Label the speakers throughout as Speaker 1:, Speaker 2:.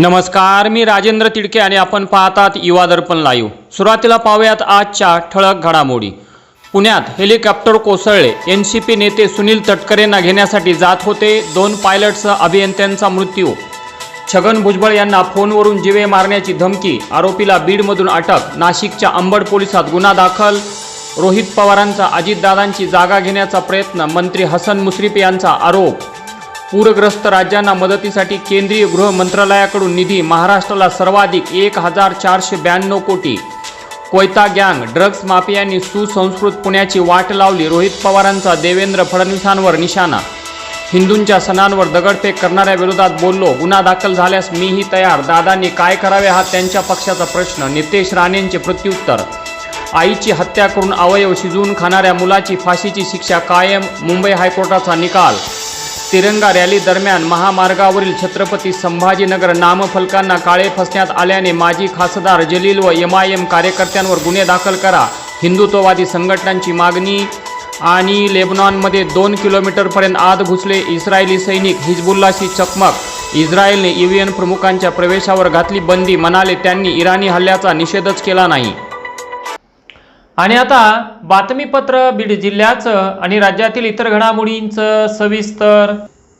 Speaker 1: नमस्कार मी राजेंद्र तिडके आणि आपण पाहतात युवा दर्पण लाईव्ह. सुरुवातीला पाहूयात आजच्या ठळक घडामोडी. पुण्यात हेलिकॉप्टर कोसळले. एन सी पी नेते सुनील तटकरेंना घेण्यासाठी जात होते. दोन पायलटसह अभियंत्यांचा मृत्यू. छगन भुजबळ यांना फोनवरून जिवे मारण्याची धमकी. आरोपीला बीडमधून अटक. नाशिकच्या अंबड पोलिसात गुन्हा दाखल. रोहित पवारांचा अजितदादांची जागा घेण्याचा प्रयत्न. मंत्री हसन मुश्रीफ यांचा आरोप. पूरग्रस्त राज्यांना मदतीसाठी केंद्रीय गृह मंत्रालयाकडून निधी महाराष्ट्राला सर्वाधिक एक हजार चारशे ब्याण्णव कोटी. कोयता गँग ड्रग्ज माफियांनी सुसंस्कृत पुण्याची वाट लावली रोहित पवारांचा देवेंद्र फडणवीसांवर निशाणा. हिंदूंच्या सणांवर दगडफेक करणाऱ्या विरोधात बोललो गुन्हा दाखल झाल्यास मीही तयार दादांनी काय करावे हा त्यांच्या पक्षाचा प्रश्न नितेश राणेंचे प्रत्युत्तर. आईची हत्या करून अवयव शिजवून खाणाऱ्या मुलाची फाशीची शिक्षा कायम मुंबई हायकोर्टाचा निकाल तिरंगा रॅली दरम्यान महामार्गावरील छत्रपती संभाजीनगर नामफलकांना काळे फसण्यात आल्याने माजी खासदार जलील व एम आय एम कार्यकर्त्यांवर गुन्हे दाखल करा. हिंदुत्ववादी संघटनांची मागणी आणि लेबनॉनमध्ये दोन किलोमीटरपर्यंत आत घुसले इस्रायली सैनिक हिजबुल्लाशी चकमक. इस्रायलने ईव्हीएन प्रमुखांच्या प्रवेशावर घातली बंदी म्हणाले त्यांनी इराणी हल्ल्याचा निषेधच केला नाही. आणि आता बातमीपत्र बीड जिल्ह्याचं आणि राज्यातील इतर घडामोडींचं सविस्तर.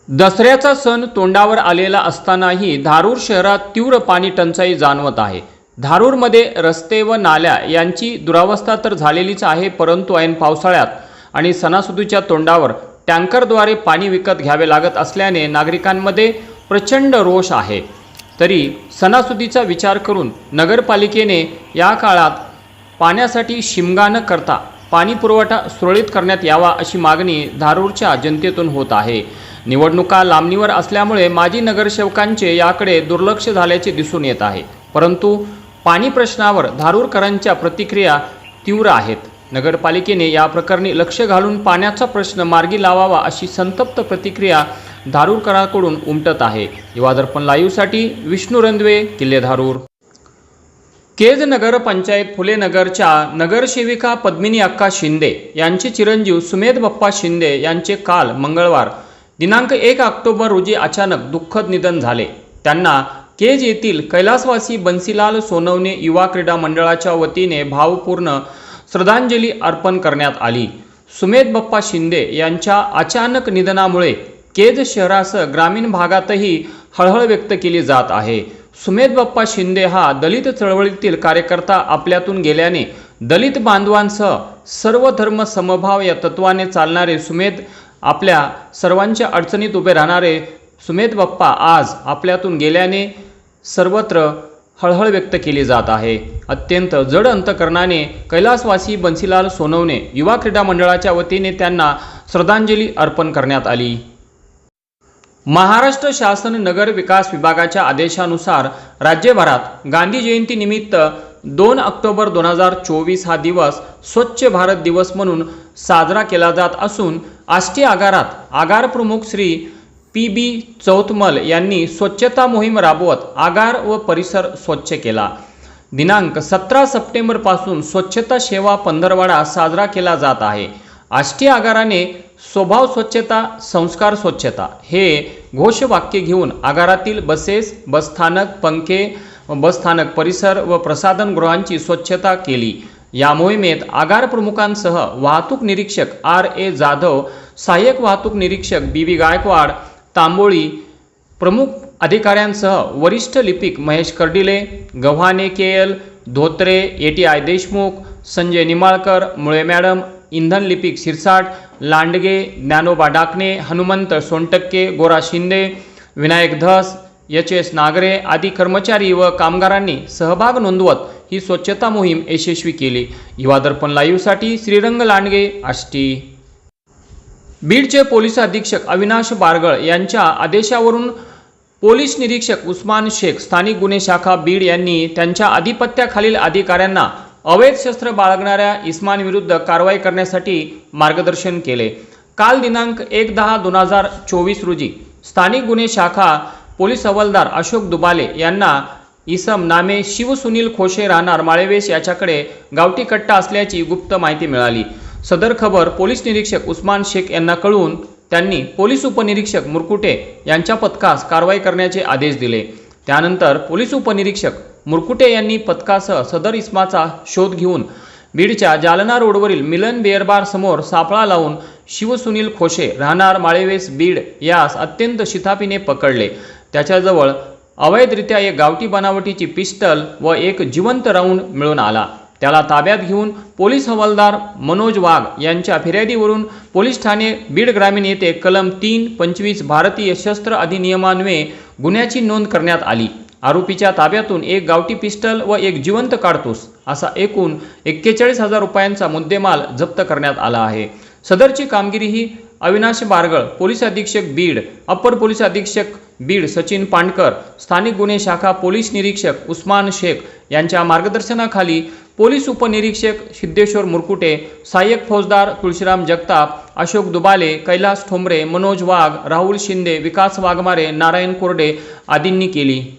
Speaker 1: दसऱ्याचा सण तोंडावर आलेला असतानाही धारूर शहरात तीव्र पाणी टंचाई जाणवत आहे. धारूरमध्ये रस्ते व नाल्या यांची दुरावस्था तर झालेलीच आहे परंतु ऐन पावसाळ्यात आणि सणासुदीच्या तोंडावर टँकरद्वारे पाणी विकत घ्यावे लागत असल्याने नागरिकांमध्ये प्रचंड रोष आहे. तरी सणासुदीचा विचार करून नगरपालिकेने या काळात पाण्यासाठी शिमगा न करता पाणी पुरवठा सुरळीत करण्यात यावा अशी मागणी धारूरच्या जनतेतून होत आहे. निवडणुका लांबणीवर असल्यामुळे माजी नगरसेवकांचे याकडे दुर्लक्ष झाल्याचे दिसून येत आहे. परंतु पाणी प्रश्नावर धारूरकरांच्या प्रतिक्रिया तीव्र आहेत. नगरपालिकेने या प्रकरणी लक्ष घालून पाण्याचा प्रश्न मार्गी लावावा अशी संतप्त प्रतिक्रिया धारूरकरांकडून उमटत आहे. युवादर्पण लाईव्हसाठी विष्णू रंधवे किल्ले धारूर. केज नगर पंचायत फुले नगरच्या नगरसेविका पद्मिनी अक्का शिंदे यांचे चिरंजीव सुमेध बप्पा शिंदे यांचे काल मंगळवार दिनांक एक ऑक्टोबर रोजी अचानक दुःखद निधन झाले. त्यांना केज येथील कैलासवासी बन्सीलाल सोनवणे युवा क्रीडा मंडळाच्या वतीने भावपूर्ण श्रद्धांजली अर्पण करण्यात आली. सुमेध बप्पा शिंदे यांच्या अचानक निधनामुळे केज शहरासह ग्रामीण भागातही हळहळ व्यक्त केली जात आहे. सुमेध बाप्पा शिंदे हा दलित चळवळीतील कार्यकर्ता आपल्यातून गेल्याने दलित बांधवांसह सर्व धर्म समभाव या तत्वाने चालणारे सुमेध आपल्या सर्वांच्या अडचणीत उभे राहणारे सुमेध बाप्पा आज आपल्यातून गेल्याने सर्वत्र हळहळ व्यक्त केली जात आहे. अत्यंत जड अंतकरणाने कैलासवासी बन्सीलाल सोनवणे युवा क्रीडा मंडळाच्या वतीने त्यांना श्रद्धांजली अर्पण करण्यात आली. महाराष्ट्र शासन नगर विकास विभागाच्या आदेशानुसार राज्यभरात गांधी जयंतीनिमित्त दोन ऑक्टोबर दोन हजार चोवीस हा दिवस स्वच्छ भारत दिवस म्हणून साजरा केला जात असून आष्टी आगारात आगार प्रमुख श्री पी बी चौतमल यांनी स्वच्छता मोहीम राबवत आगार व परिसर स्वच्छ केला. दिनांक सतरा सप्टेंबरपासून स्वच्छता सेवा पंधरवाडा साजरा केला जात आहे. आष्टी आगाराने स्वभाव स्वच्छता संस्कार स्वच्छता हे घोषवाक्य घेऊन आगारातील बसेस बसस्थानक पंखे बसस्थानक परिसर व प्रसाधनगृहांची स्वच्छता केली. या मोहिमेत आगार प्रमुखांसह वाहतूक निरीक्षक आर ए जाधव सहाय्यक वाहतूक निरीक्षक बी व्ही गायकवाड तांबोळी प्रमुख अधिकाऱ्यांसह वरिष्ठ लिपिक Mahesh Kardile Gavhane K L Dhotre A T I Deshmukh Sanjay Nimalkar Mule madam इंधन लिपिक शिरसाट लांडगे ज्ञानोबा डाकणे हनुमंत सोनटक्के गोरा शिंदे विनायक धस एच एस नागरे आदी कर्मचारी व कामगारांनी सहभाग नोंदवत ही स्वच्छता मोहीम यशस्वी केली. युवा दर्पण लाईव्हसाठी श्रीरंग लांडगे आष्टी. बीडचे पोलीस अधीक्षक अविनाश बारगळ यांच्या आदेशावरून पोलीस निरीक्षक उस्मान शेख स्थानिक गुन्हे शाखा बीड यांनी त्यांच्या आधिपत्याखालील अधिकाऱ्यांना अवैध शस्त्र बाळगणाऱ्या इस्मानविरुद्ध कारवाई करण्यासाठी मार्गदर्शन केले. काल दिनांक एक दहा दोन हजार चोवीस रोजी स्थानिक गुन्हे शाखा पोलीस हवालदार अशोक दुबाले यांना इसम नामे शिवसुनील खोशे राहणार माळेवेश याच्याकडे गावठी कट्टा असल्याची गुप्त माहिती मिळाली. सदर खबर पोलीस निरीक्षक उस्मान शेख यांना कळून त्यांनी पोलीस उपनिरीक्षक मुरकुटे यांच्या पथकास कारवाई करण्याचे आदेश दिले. त्यानंतर पोलीस उपनिरीक्षक मुरकुटे यांनी पथकासह सदर इस्माचा शोध घेऊन बीडच्या जालना रोडवरील मिलन बेअरबार समोर सापळा लावून शिवसुनील खोशे राहणार माळेवेस बीड यास अत्यंत शिथापीने पकडले. त्याच्याजवळ अवैधरित्या एक गावठी बनावटीची पिस्टल व एक जिवंत राऊंड मिळून आला. त्याला ताब्यात घेऊन पोलीस हवालदार मनोज वाघ यांच्या फिर्यादीवरून पोलीस ठाणे बीड ग्रामीण येथे कलम तीन पंचवीस भारतीय शस्त्र अधिनियमान्वये गुन्ह्याची नोंद करण्यात आली. आरोपीच्या ताब्यातून एक गावठी पिस्टल व एक जिवंत काढतोस असा एकूण एक्केचाळीस हजार रुपयांचा मुद्देमाल जप्त करण्यात आला आहे. सदरची कामगिरी ही अविनाश बारगळ पोलीस अधीक्षक बीड अप्पर पोलीस अधीक्षक बीड सचिन पांडकर स्थानिक गुन्हे शाखा पोलीस निरीक्षक उस्मान शेख यांच्या मार्गदर्शनाखाली पोलीस उपनिरीक्षक सिद्धेश्वर मुरकुटे सहाय्यक फौजदार तुळशीराम जगताप अशोक दुबाले कैलास ठोंबरे मनोज वाघ राहुल शिंदे विकास वाघमारे नारायण कोरडे आदींनी केली.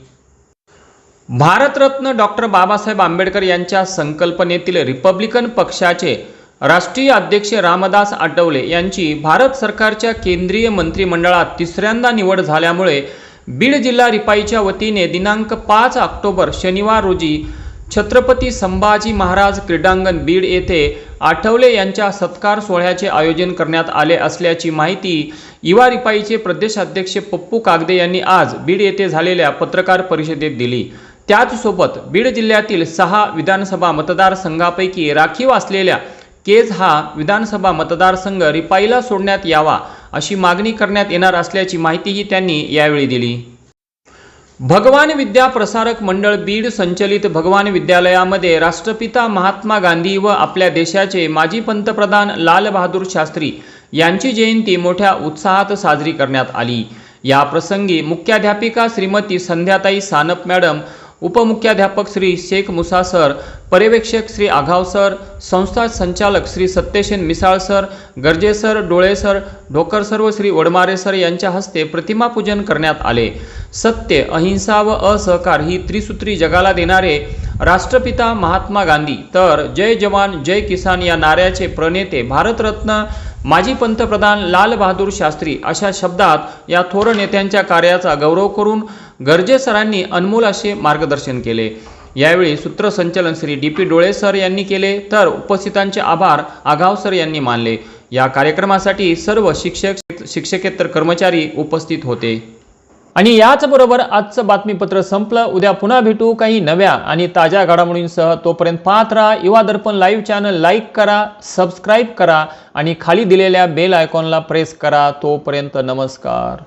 Speaker 1: भारतरत्न डॉक्टर बाबासाहेब आंबेडकर यांच्या संकल्पनेतील रिपब्लिकन पक्षाचे राष्ट्रीय अध्यक्ष रामदास आठवले यांची भारत सरकारच्या केंद्रीय मंत्रिमंडळात तिसऱ्यांदा निवड झाल्यामुळे बीड जिल्हा रिपाईच्या वतीने दिनांक पाच ऑक्टोबर शनिवार रोजी छत्रपती संभाजी महाराज क्रीडांगण बीड येथे आठवले यांच्या सत्कार सोहळ्याचे आयोजन करण्यात आले असल्याची माहिती युवा रिपाईचे प्रदेशाध्यक्ष पप्पू कागदे यांनी आज बीड येथे झालेल्या पत्रकार परिषदेत दिली. त्याचसोबत बीड जिल्ह्यातील सहा विधानसभा मतदारसंघापैकी राखीव असलेल्या केज हा विधानसभा मतदारसंघ रिपाईला सोडण्यात यावा अशी मागणी करण्यात येणार असल्याची माहितीही त्यांनी यावेळी दिली. भगवान विद्या प्रसारक मंडळ बीड संचलित भगवान विद्यालयामध्ये राष्ट्रपिता महात्मा गांधी व आपल्या देशाचे माजी पंतप्रधान लालबहादूर शास्त्री यांची जयंती मोठ्या उत्साहात साजरी करण्यात आली. या प्रसंगी मुख्याध्यापिका श्रीमती संध्याताई सानप मॅडम उपमुख्याध्यापक श्री शेख मुसा सर पर्यवेक्षक श्री आघाव सर संस्था संचालक Shri Satyasen Misal sir Garje sir Dole sir Dhokar sir व श्री वडमारे सर यांच्या हस्ते प्रतिमापूजन करण्यात आले. सत्य अहिंसा व असहकार ही त्रिसूत्री जगाला देणारे राष्ट्रपिता महात्मा गांधी. तर जय जवान जय किसान या नाऱ्याचे प्रणेते भारतरत्न माजी पंतप्रधान लाल बहादूर शास्त्री अशा शब्दात या थोर नेत्यांच्या कार्याचा गौरव करून गर्जे सरांनी अनमोल असे मार्गदर्शन केले. यावेळी सूत्रसंचलन Shri D P Dole sir यांनी केले तर उपस्थितांचे आभार आघाव सर यांनी मानले. या कार्यक्रमासाठी सर्व शिक्षक शिक्षकेतर कर्मचारी उपस्थित होते. आणि याचबरोबर आजचं बातमीपत्र संपलं. उद्या पुन्हा भेटू काही नव्या आणि ताज्या घडामोडींसह. तोपर्यंत पाहत राहा Yuva Darpan live channel like करा सबस्क्राईब करा आणि खाली दिलेल्या बेल आयकॉनला प्रेस करा. तोपर्यंत नमस्कार.